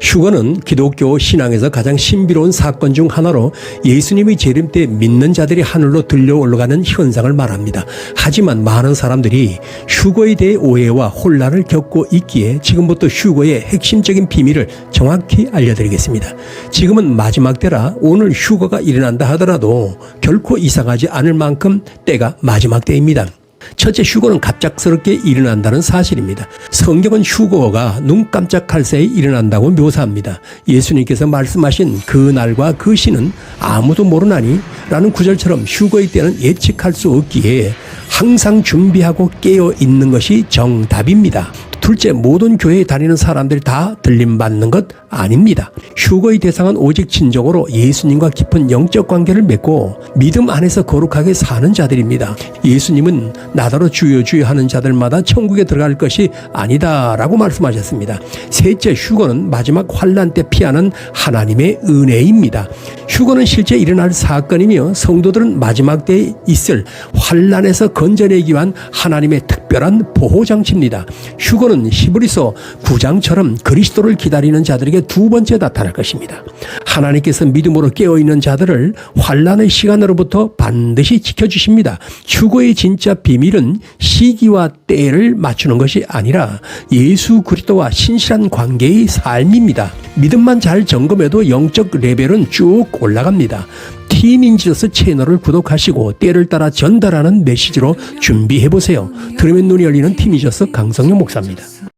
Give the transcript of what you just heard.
휴거는 기독교 신앙에서 가장 신비로운 사건 중 하나로 예수님의 재림 때 믿는 자들이 하늘로 들려 올라가는 현상을 말합니다. 하지만 많은 사람들이 휴거에 대해 오해와 혼란을 겪고 있기에 지금부터 휴거의 핵심적인 비밀을 정확히 알려드리겠습니다. 지금은 마지막 때라 오늘 휴거가 일어난다 하더라도 결코 이상하지 않을 만큼 때가 마지막 때입니다. 첫째 휴거는 갑작스럽게 일어난다는 사실입니다. 성경은 휴거가 눈 깜짝할 새에 일어난다고 묘사합니다. 예수님께서 말씀하신 그 날과 그 시는 아무도 모르나니 라는 구절처럼 휴거의 때는 예측할 수 없기에 항상 준비하고 깨어 있는 것이 정답입니다. 둘째, 모든 교회에 다니는 사람들이 다 들림받는 것 아닙니다. 휴거의 대상은 오직 진정으로 예수님과 깊은 영적 관계를 맺고 믿음 안에서 거룩하게 사는 자들입니다. 예수님은 나더러 주여 주여 하는 자들마다 천국에 들어갈 것이 아니다라고 말씀하셨습니다. 셋째, 휴거는 마지막 환란 때 피하는 하나님의 은혜입니다. 휴거는 실제 일어날 사건이며 성도들은 마지막 때에 있을 환란에서 건져내기 위한 하나님의 특별한 보호 장치입니다. 휴거는 히브리서 9장처럼 그리스도를 기다리는 자들에게 두 번째 나타날 것입니다. 하나님께서 믿음으로 깨어 있는 자들을 환란의 시간으로부터 반드시 지켜 주십니다. 휴거의 진짜 비밀은 시기와 때를 맞추는 것이 아니라 예수 그리스도와 신실한 관계의 삶입니다. 믿음만 잘 점검해도 영적 레벨은 쭉 올라갑니다. 티민지어스 채널을 구독하시고 때를 따라 전달하는 메시지로 준비해 보세요. 들으면 눈이 열리는 티민지어스 강성용 목사입니다.